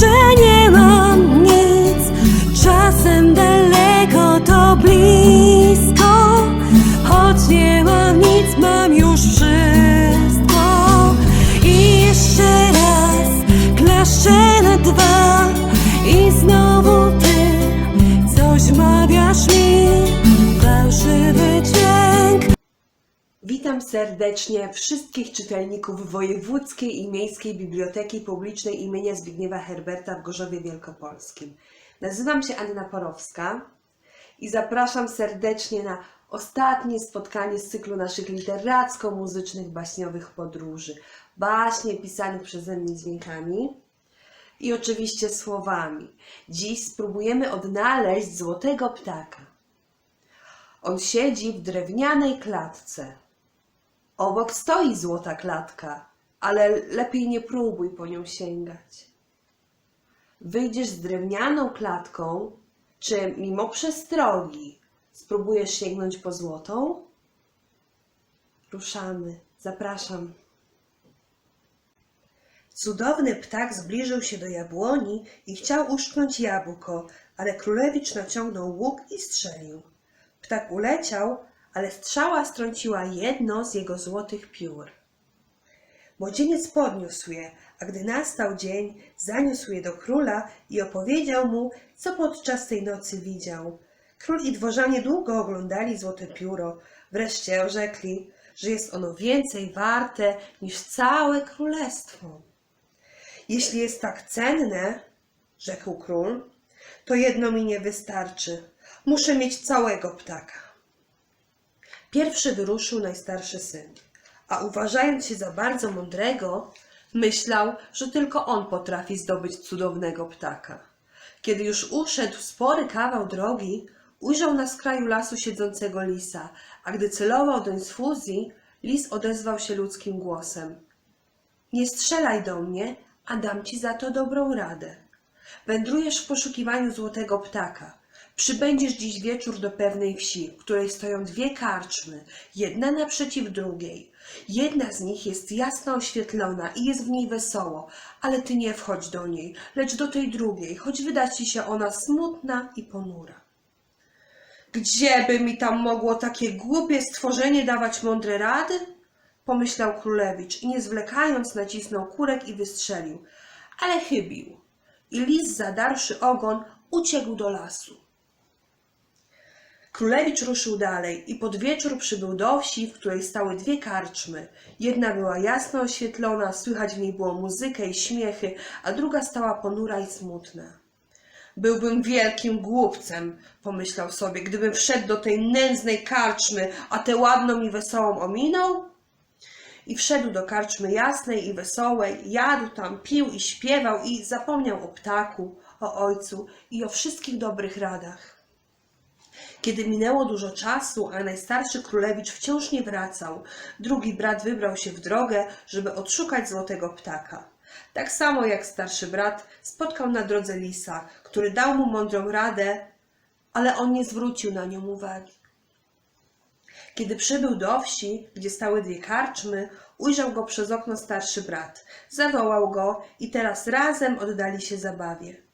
że serdecznie wszystkich czytelników Wojewódzkiej i Miejskiej Biblioteki Publicznej imienia Zbigniewa Herberta w Gorzowie Wielkopolskim. Nazywam się Anna Porowska i zapraszam serdecznie na ostatnie spotkanie z cyklu naszych literacko-muzycznych baśniowych podróży. Baśnie pisanych przeze mnie dźwiękami i oczywiście słowami. Dziś spróbujemy odnaleźć złotego ptaka. On siedzi w drewnianej klatce. Obok stoi złota klatka, ale lepiej nie próbuj po nią sięgać. Wyjdziesz z drewnianą klatką, czy mimo przestrogi spróbujesz sięgnąć po złotą? Ruszamy, zapraszam. Cudowny ptak zbliżył się do jabłoni i chciał uszknąć jabłko, ale królewicz naciągnął łuk i strzelił. Ptak uleciał, ale strzała strąciła jedno z jego złotych piór. Młodzieniec podniósł je, a gdy nastał dzień, zaniósł je do króla i opowiedział mu, co podczas tej nocy widział. Król i dworzanie długo oglądali złote pióro, wreszcie orzekli, że jest ono więcej warte niż całe królestwo. Jeśli jest tak cenne, rzekł król, to jedno mi nie wystarczy. Muszę mieć całego ptaka. Pierwszy wyruszył najstarszy syn, a uważając się za bardzo mądrego, myślał, że tylko on potrafi zdobyć cudownego ptaka. Kiedy już uszedł spory kawał drogi, ujrzał na skraju lasu siedzącego lisa, a gdy celował doń z fuzji, lis odezwał się ludzkim głosem. Nie strzelaj do mnie, a dam ci za to dobrą radę. Wędrujesz w poszukiwaniu złotego ptaka. Przybędziesz dziś wieczór do pewnej wsi, w której stoją dwie karczmy, jedna naprzeciw drugiej. Jedna z nich jest jasno oświetlona i jest w niej wesoło, ale ty nie wchodź do niej, lecz do tej drugiej, choć wyda ci się ona smutna i ponura. Gdzieby mi tam mogło takie głupie stworzenie dawać mądre rady? Pomyślał królewicz i nie zwlekając nacisnął kurek i wystrzelił, ale chybił. I lis zadarszy ogon uciekł do lasu. Królewicz ruszył dalej i pod wieczór przybył do wsi, w której stały dwie karczmy. Jedna była jasno oświetlona, słychać w niej było muzykę i śmiechy, a druga stała ponura i smutna. Byłbym wielkim głupcem, pomyślał sobie, gdybym wszedł do tej nędznej karczmy, a tę ładną i wesołą ominął. I wszedł do karczmy jasnej i wesołej, jadł tam, pił i śpiewał i zapomniał o ptaku, o ojcu i o wszystkich dobrych radach. Kiedy minęło dużo czasu, a najstarszy królewicz wciąż nie wracał, drugi brat wybrał się w drogę, żeby odszukać złotego ptaka. Tak samo jak starszy brat spotkał na drodze lisa, który dał mu mądrą radę, ale on nie zwrócił na nią uwagi. Kiedy przybył do wsi, gdzie stały dwie karczmy, ujrzał go przez okno starszy brat. Zawołał go i teraz razem oddali się zabawie.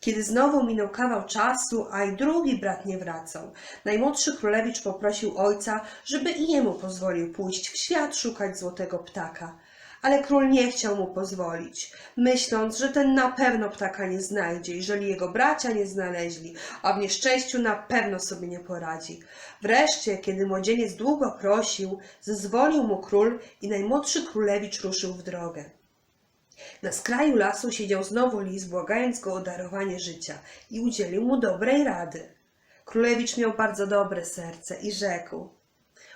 Kiedy znowu minął kawał czasu, a i drugi brat nie wracał, najmłodszy królewicz poprosił ojca, żeby i jemu pozwolił pójść w świat szukać złotego ptaka. Ale król nie chciał mu pozwolić, myśląc, że ten na pewno ptaka nie znajdzie, jeżeli jego bracia nie znaleźli, a w nieszczęściu na pewno sobie nie poradzi. Wreszcie, kiedy młodzieniec długo prosił, zezwolił mu król i najmłodszy królewicz ruszył w drogę. Na skraju lasu siedział znowu lis, błagając go o darowanie życia i udzielił mu dobrej rady. Królewicz miał bardzo dobre serce i rzekł: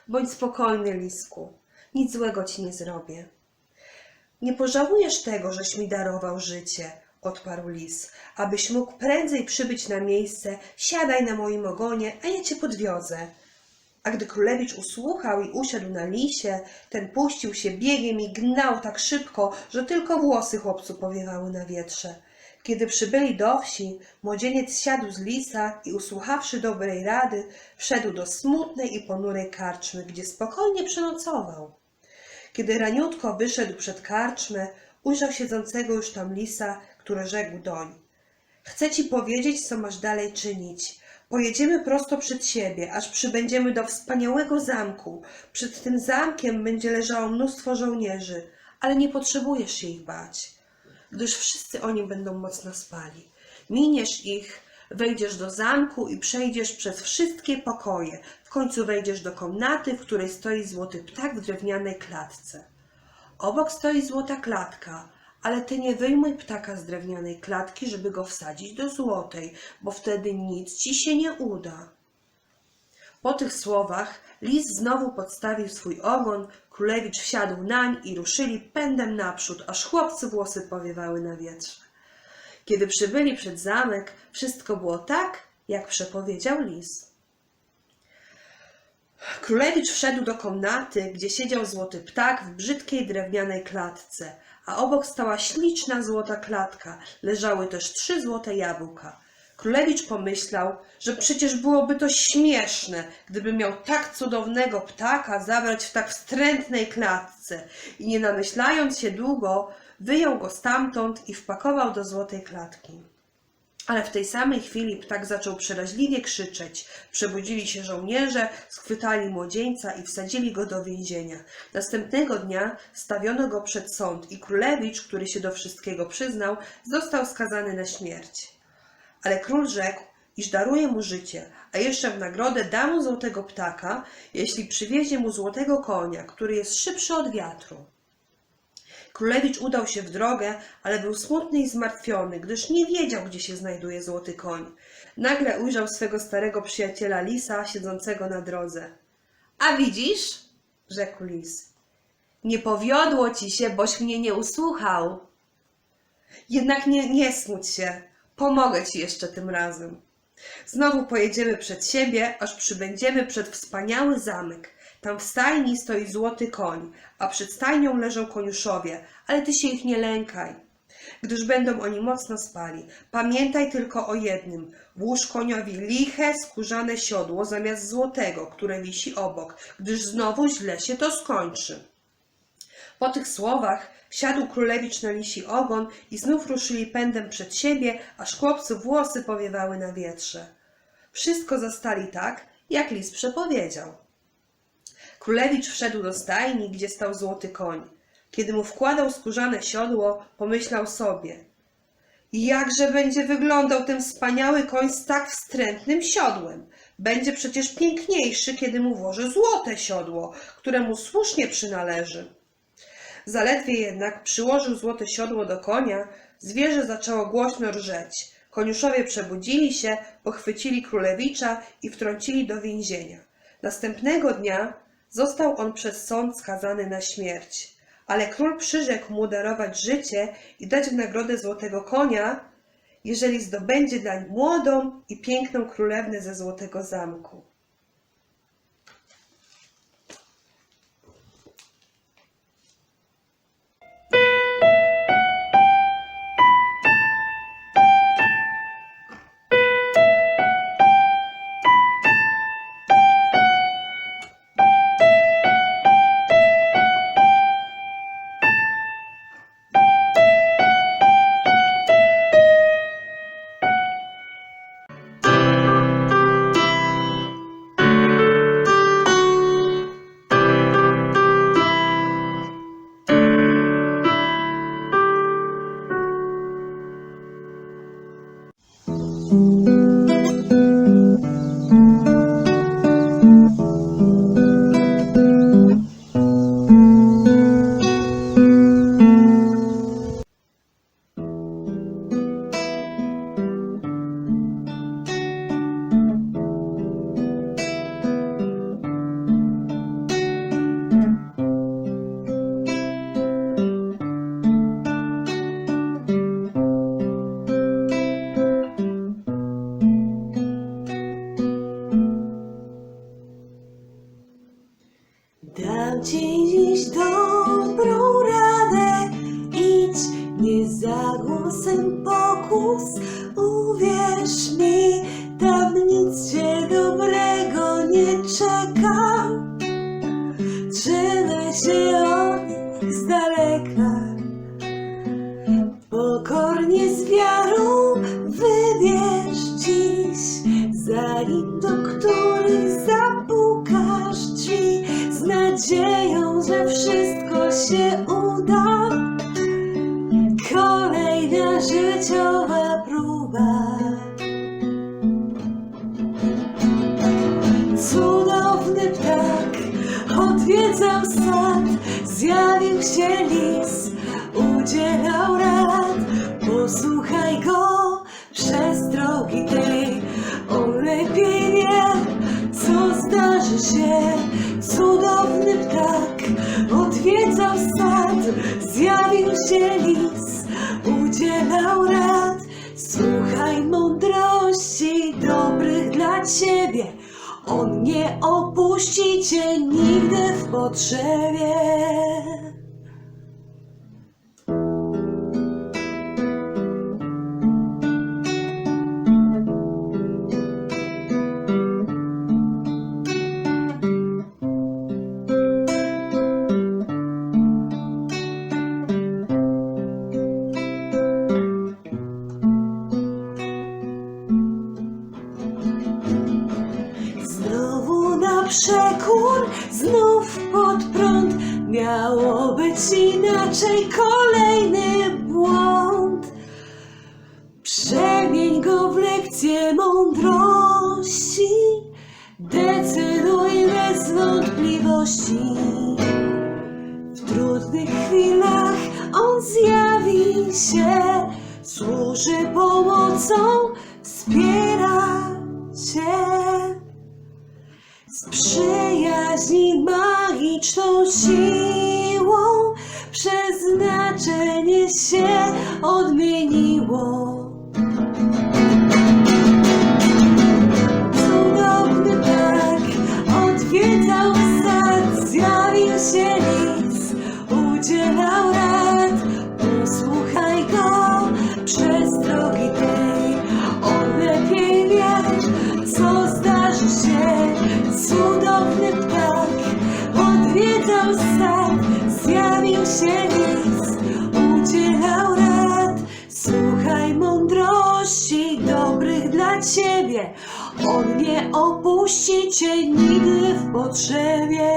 Bądź spokojny, lisku, nic złego ci nie zrobię. Nie pożałujesz tego, żeś mi darował życie, odparł lis. Abyś mógł prędzej przybyć na miejsce, siadaj na moim ogonie, a ja cię podwiozę. A gdy królewicz usłuchał i usiadł na lisie, ten puścił się biegiem i gnał tak szybko, że tylko włosy chłopcu powiewały na wietrze. Kiedy przybyli do wsi, młodzieniec siadł z lisa i usłuchawszy dobrej rady, wszedł do smutnej i ponurej karczmy, gdzie spokojnie przenocował. Kiedy raniutko wyszedł przed karczmę, ujrzał siedzącego już tam lisa, który rzekł doń. Chcę ci powiedzieć, co masz dalej czynić. Pojedziemy prosto przed siebie, aż przybędziemy do wspaniałego zamku. Przed tym zamkiem będzie leżało mnóstwo żołnierzy, ale nie potrzebujesz się ich bać, gdyż wszyscy oni będą mocno spali. Miniesz ich, wejdziesz do zamku i przejdziesz przez wszystkie pokoje. W końcu wejdziesz do komnaty, w której stoi złoty ptak w drewnianej klatce. Obok stoi złota klatka, ale ty nie wyjmuj ptaka z drewnianej klatki, żeby go wsadzić do złotej, bo wtedy nic ci się nie uda. Po tych słowach lis znowu podstawił swój ogon, królewicz wsiadł nań i ruszyli pędem naprzód, aż chłopcy włosy powiewały na wietrze. Kiedy przybyli przed zamek, wszystko było tak, jak przepowiedział lis. Królewicz wszedł do komnaty, gdzie siedział złoty ptak w brzydkiej drewnianej klatce, a obok stała śliczna złota klatka. Leżały też trzy złote jabłka. Królewicz pomyślał, że przecież byłoby to śmieszne, gdyby miał tak cudownego ptaka zabrać w tak wstrętnej klatce i nie namyślając się długo, wyjął go stamtąd i wpakował do złotej klatki. Ale w tej samej chwili ptak zaczął przeraźliwie krzyczeć. Przebudzili się żołnierze, schwytali młodzieńca i wsadzili go do więzienia. Następnego dnia stawiono go przed sąd i królewicz, który się do wszystkiego przyznał, został skazany na śmierć. Ale król rzekł, iż daruje mu życie, a jeszcze w nagrodę da mu złotego ptaka, jeśli przywiezie mu złotego konia, który jest szybszy od wiatru. Królewicz udał się w drogę, ale był smutny i zmartwiony, gdyż nie wiedział, gdzie się znajduje złoty koń. Nagle ujrzał swego starego przyjaciela lisa siedzącego na drodze. A widzisz? rzekł lis. Nie powiodło ci się, boś mnie nie usłuchał. Jednak nie, nie smuć się. Pomogę ci jeszcze tym razem. Znowu pojedziemy przed siebie, aż przybędziemy przed wspaniały zamek. Tam w stajni stoi złoty koń, a przed stajnią leżą koniuszowie, ale ty się ich nie lękaj, gdyż będą oni mocno spali. Pamiętaj tylko o jednym. Włóż koniowi liche, skórzane siodło zamiast złotego, które wisi obok, gdyż znowu źle się to skończy. Po tych słowach wsiadł królewicz na lisi ogon i znów ruszyli pędem przed siebie, aż chłopcy włosy powiewały na wietrze. Wszystko zastali tak, jak lis przepowiedział. Królewicz wszedł do stajni, gdzie stał złoty koń. Kiedy mu wkładał skórzane siodło, pomyślał sobie – Jakże będzie wyglądał ten wspaniały koń z tak wstrętnym siodłem? Będzie przecież piękniejszy, kiedy mu włożę złote siodło, które mu słusznie przynależy. Zaledwie jednak przyłożył złote siodło do konia, zwierzę zaczęło głośno rżeć. Koniuszowie przebudzili się, pochwycili królewicza i wtrącili do więzienia. Następnego dnia został on przez sąd skazany na śmierć. Ale król przyrzekł mu darować życie i dać w nagrodę złotego konia, jeżeli zdobędzie dań młodą i piękną królewnę ze złotego zamku. Się uda. Kolejna życiowa próba. Cudowny ptak odwiedzał sad, zjawił się lis, udzielał rad. Posłuchaj go przez drogi tej, on lepiej wie, co zdarzy się. Cudowny ptak odwiedzał sad, zjawił się lis, udzielał rad. Słuchaj mądrości dobrych dla ciebie. On nie opuści cię nigdy w potrzebie. Się, służy pomocą, wspiera cię. Z przyjaźni magiczną siłą przeznaczenie się odmieniło. Cudowny ptak odwiedzał sad, zjawił się nic, udzielał rad. Słuchaj mądrości dobrych dla ciebie. On nie opuści cię nigdy w potrzebie.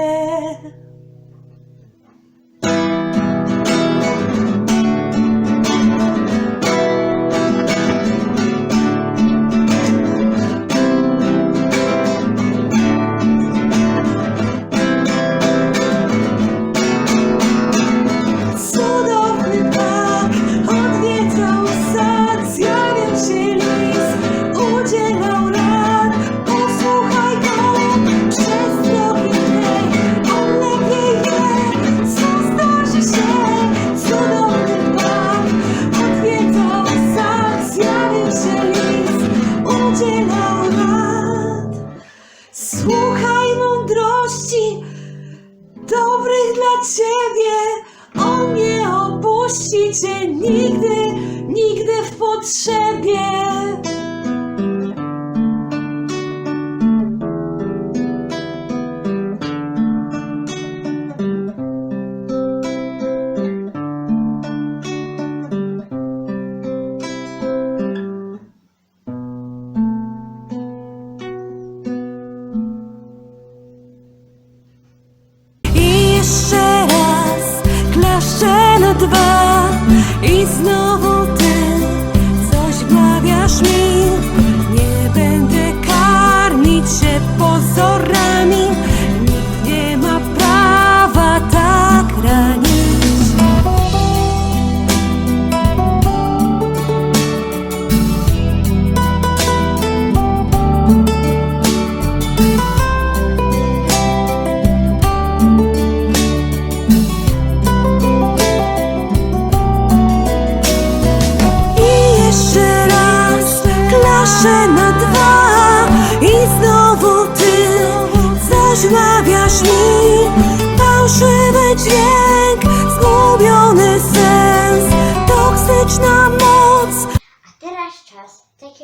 Potrzebie.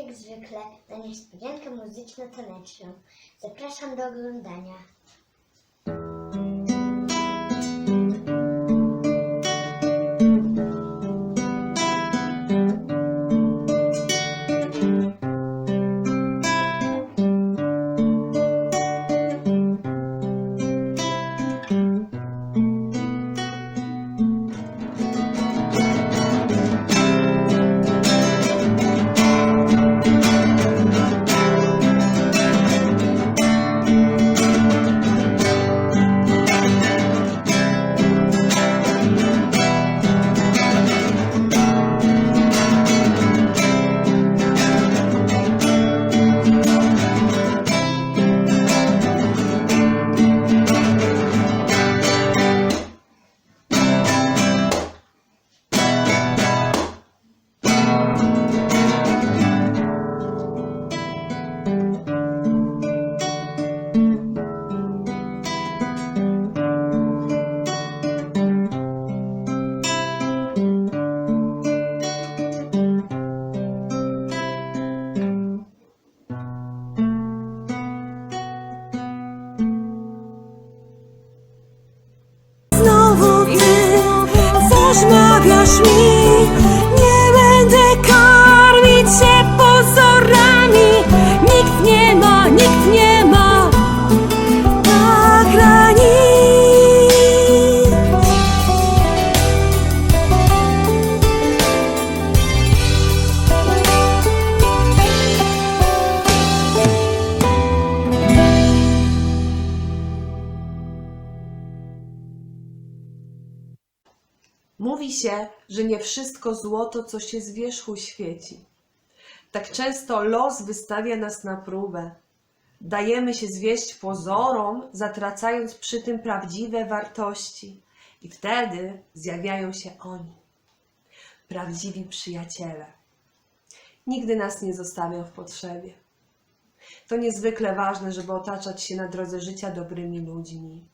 Jak zwykle, na niespodziankę muzyczno-taneczną. Zapraszam do oglądania. Się, że nie wszystko złoto, co się z wierzchu świeci. Tak często los wystawia nas na próbę. Dajemy się zwieść pozorom, zatracając przy tym prawdziwe wartości. I wtedy zjawiają się oni, prawdziwi przyjaciele. Nigdy nas nie zostawią w potrzebie. To niezwykle ważne, żeby otaczać się na drodze życia dobrymi ludźmi.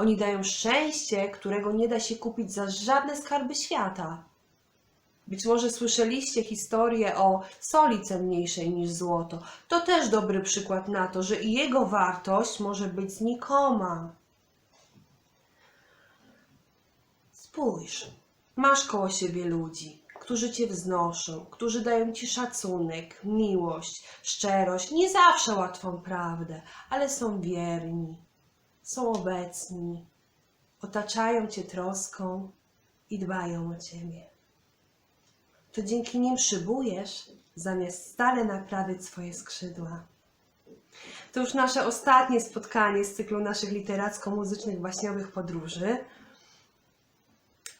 Oni dają szczęście, którego nie da się kupić za żadne skarby świata. Być może słyszeliście historię o soli cenniejszej niż złoto. To też dobry przykład na to, że i jego wartość może być znikoma. Spójrz, masz koło siebie ludzi, którzy cię wznoszą, którzy dają ci szacunek, miłość, szczerość, nie zawsze łatwą prawdę, ale są wierni, są obecni, otaczają cię troską i dbają o ciebie. To dzięki nim szybujesz, zamiast stale naprawiać swoje skrzydła. To już nasze ostatnie spotkanie z cyklu naszych literacko-muzycznych baśniowych podróży.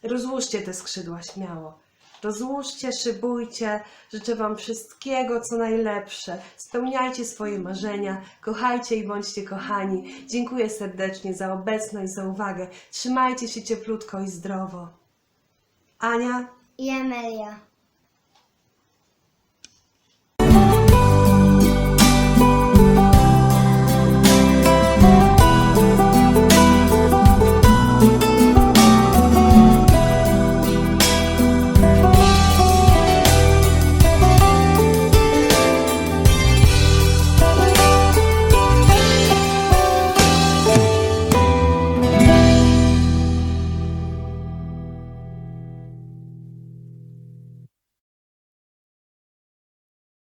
Rozłóżcie te skrzydła śmiało. Rozłóżcie, szybujcie. Życzę Wam wszystkiego, co najlepsze. Spełniajcie swoje marzenia. Kochajcie i bądźcie kochani. Dziękuję serdecznie za obecność, za uwagę. Trzymajcie się cieplutko i zdrowo. Ania, I Amelia.